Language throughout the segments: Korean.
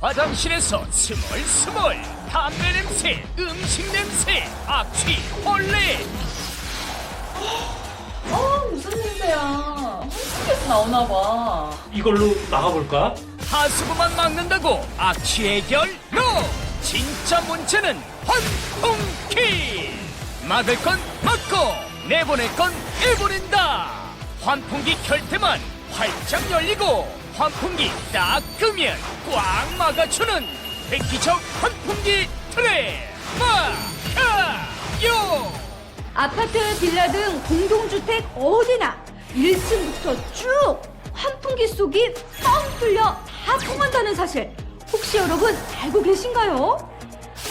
화장실에서 스멀스멀 담배 냄새, 음식 냄새, 악취, 벌레. 어 무슨 냄새야? 한국에서 나오나 봐. 이걸로 나가볼까? 하수구만 막는다고 악취 해결 노! 진짜 문제는 환풍기! 막을 건 막고 내보낼 건 내보낸다! 환풍기 켤 때만 활짝 열리고 환풍기 딱 끄면 꽉 막아주는 획기적 환풍기 막아요 아파트, 빌라 등 공동주택 어디나 1층부터 쭉 환풍기 속이 뻥 뚫려 다 통한다는 사실 혹시 여러분 알고 계신가요?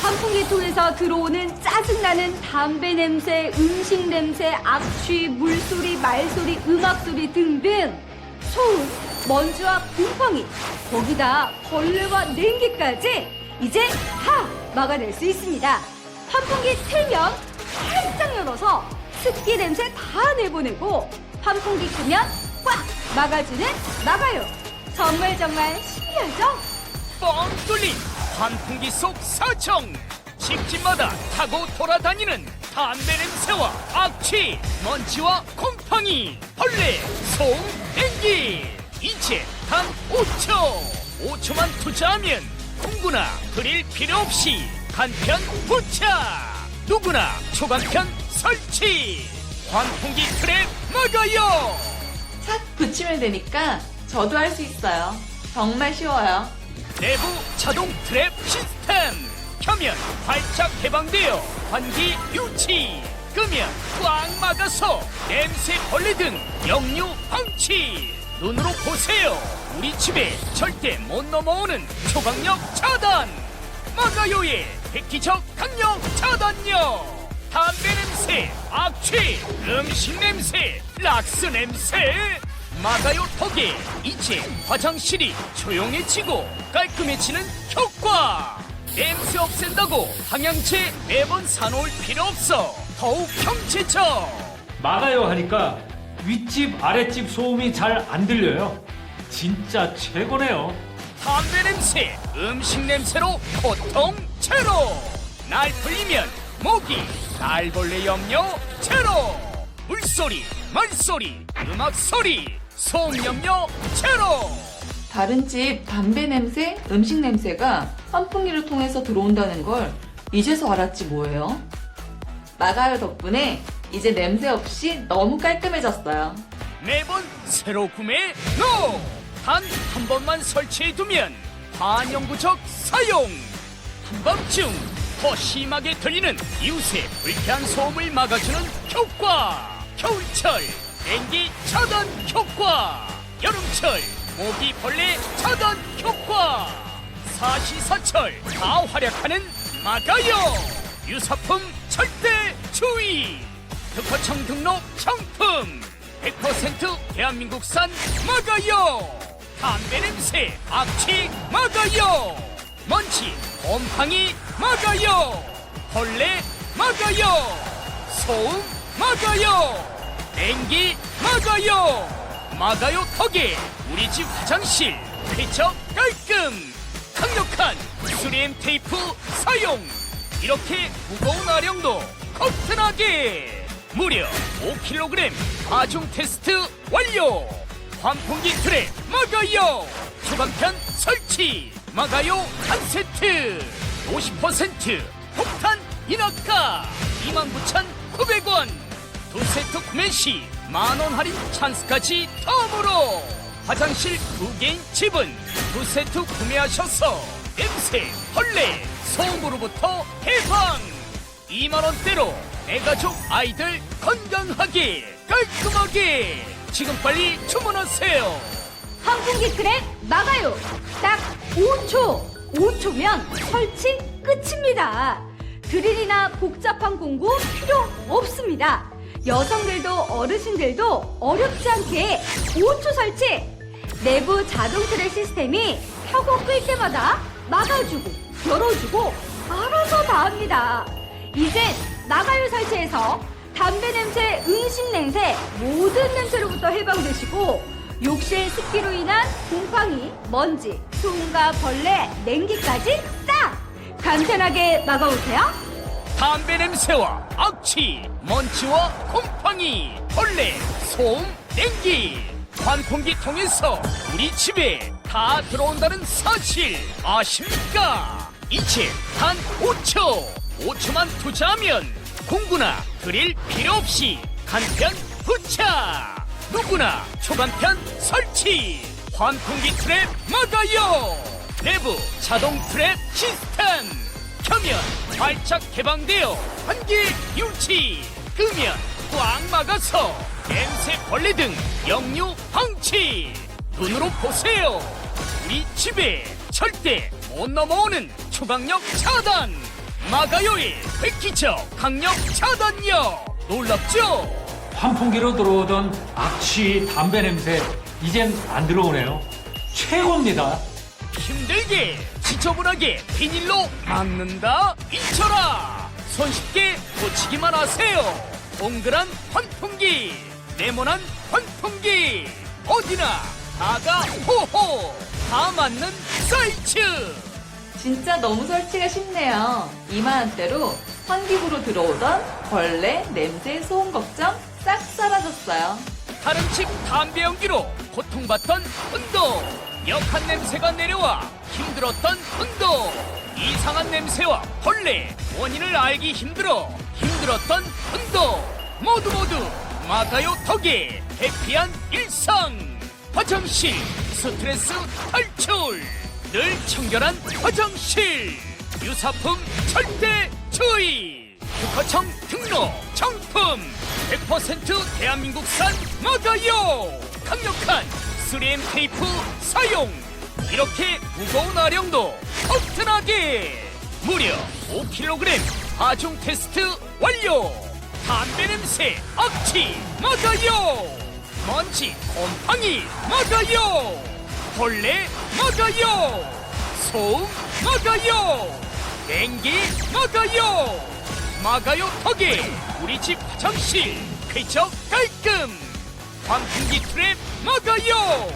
환풍기 통해서 들어오는 짜증나는 담배 냄새, 음식 냄새, 악취, 물소리, 말소리, 음악소리 등등 소음, 먼지와 곰팡이 거기다 벌레와 냉기까지 이제 다 막아낼 수 있습니다. 환풍기 틀면 활짝 열어서 습기 냄새 다 내보내고 환풍기 끄면 꽉 막아주는 막아요. 정말 정말 신기하죠? 뻥 뚫린 환풍기 속 사정 집집마다 타고 돌아다니는 담배 냄새와 악취 먼지와 곰팡이 벌레 소음 땡기 이제 단 5초. 5초만 투자하면 공구나 그릴 필요 없이 간편 부착. 누구나 초간편 설치. 환풍기 트랩 막아요. 착 붙이면 되니까 저도 할 수 있어요. 정말 쉬워요. 내부 자동 트랩 시스템. 켜면 활짝 개방되어 환기 유치. 끄면 꽉 막아서 냄새 벌레 등 역류 방치 눈으로 보세요. 우리 집에 절대 못 넘어오는 초강력 차단. 막아요의 획기적 강력 차단력 담배 냄새 악취 음식 냄새 락스 냄새. 마가요 덕에 이제 화장실이 조용해지고 깔끔해지는 효과. 냄새 없앤다고 방향제 매번 사놓을 필요 없어. 더욱 경제적. 막아요 하니까 윗집 아랫집 소음이 잘 안 들려요. 진짜 최고네요. 담배 냄새 음식 냄새로 고통 제로 날 풀리면 모기 날벌레 염려 제로 물소리 말소리 음악 소리 소음 염려 제로 다른 집 담배 냄새, 음식 냄새가 환풍기를 통해서 들어온다는 걸 이제서 알았지 뭐예요? 마가요 덕분에 이제 냄새 없이 너무 깔끔해졌어요. 매번 새로 구매 노! 단한 번만 설치해두면 반영구적 사용! 한밤중 더 심하게 들리는 이웃의 불쾌한 소음을 막아주는 효과! 겨울철 냉기 차단 효과! 여름철 모기 벌레 차단 효과! 사시사철 다 활약하는 막아요! 유사품 절대 주의 특허청 등록 정품. 100% 대한민국산 막아요. 담배 냄새 악취 막아요. 먼지 곰팡이 막아요. 벌레 막아요. 소음 막아요. 냉기 막아요. 막아요 턱에 우리 집 화장실. 쾌적 깔끔. 강력한 3M 테이프 사용. 이렇게 무거운 아령도 거뜬하게 무려 5kg 하중 테스트 완료! 환풍기 틀에 막아요! 초강편 설치! 막아요! 한 세트! 50% 폭탄 인하가 29,900원! 두 세트 구매 시 만원 할인 찬스까지 덤으로! 화장실 두 개인 집은 두 세트 구매하셔서 냄새, 벌레, 소음으로부터 해방! 2만원대로 내 가족 아이들 건강하게 깔끔하게 지금 빨리 주문하세요 환풍기 트랩 막아요. 딱 5초. 5초면 설치 끝입니다. 드릴이나 복잡한 공구 필요 없습니다. 여성들도 어르신들도 어렵지 않게 5초 설치. 내부 자동 트랩 시스템이 켜고 끌 때마다 막아주고 열어주고 알아서 다 합니다. 이젠 나가요 설치해서 담배 냄새, 음식 냄새 모든 냄새로부터 해방되시고 욕실 습기로 인한 곰팡이, 먼지, 소음과 벌레, 냉기까지 싹! 간편하게 막아오세요. 담배 냄새와 악취, 먼지와 곰팡이, 벌레, 소음, 냉기 환풍기 통해서 우리 집에 다 들어온다는 사실 아십니까? 이체 단 5초 5초만 투자하면 공구나 드릴 필요 없이 간편 부착. 누구나 초간편 설치. 환풍기 트랩 막아요. 내부 자동 트랩 시스템. 켜면 발작 개방되어 환기 유치. 끄면 꽉 막아서 냄새 벌레 등 역류 방치. 눈으로 보세요. 우리 집에 절대 못 넘어오는 초강력 차단 마가요의 획기적 강력 차단력 놀랍죠? 환풍기로 들어오던 악취, 담배 냄새 이젠 안 들어오네요. 최고입니다. 힘들게 지저분하게 비닐로 막는다? 잊혀라! 손쉽게 고치기만 하세요. 동그란 환풍기 네모난 환풍기. 어디나 다가 호호! 다 맞는 사이즈 진짜 너무 설치가 쉽네요. 이만한대로 환기구로 들어오던 벌레, 냄새, 소음 걱정 싹 사라졌어요. 다른 집 담배 연기로 고통받던 운동 역한 냄새가 내려와 힘들었던 운동 이상한 냄새와 벌레 원인을 알기 힘들어 힘들었던 운동 모두 모두 마가요 덕에 해피한 일상. 화장실 스트레스 탈출 늘 청결한 화장실. 유사품 절대 주의 국가청 등록 정품. 100% 대한민국산 막아요. 강력한 3M 테이프 사용. 이렇게 무거운 아령도 튼튼하게. 무려 5kg 하중 테스트 완료. 담배 냄새 악취 막아요. 먼지 곰팡이 막아요. 벌레 막아요! 소음 막아요! 냉기 막아요! 막아요 턱에 우리 집 화장실 쾌적 깔끔! 환풍기 트랩 막아요!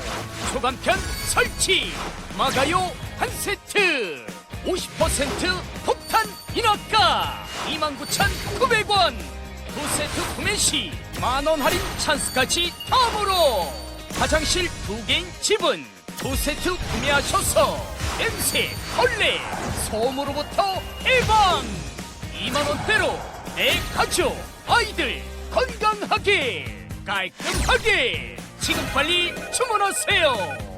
초간편 설치 막아요 한 세트! 50% 폭탄 인하가 29,900원! 두 세트 구매 시 만 원 할인 찬스까지 덤으로! 화장실 두 개인 집은 두 세트 구매하셔서 냄새, 벌레, 소음으로부터 해방 2만원대로 내 가족, 아이들 건강하게 깔끔하게. 지금 빨리 주문하세요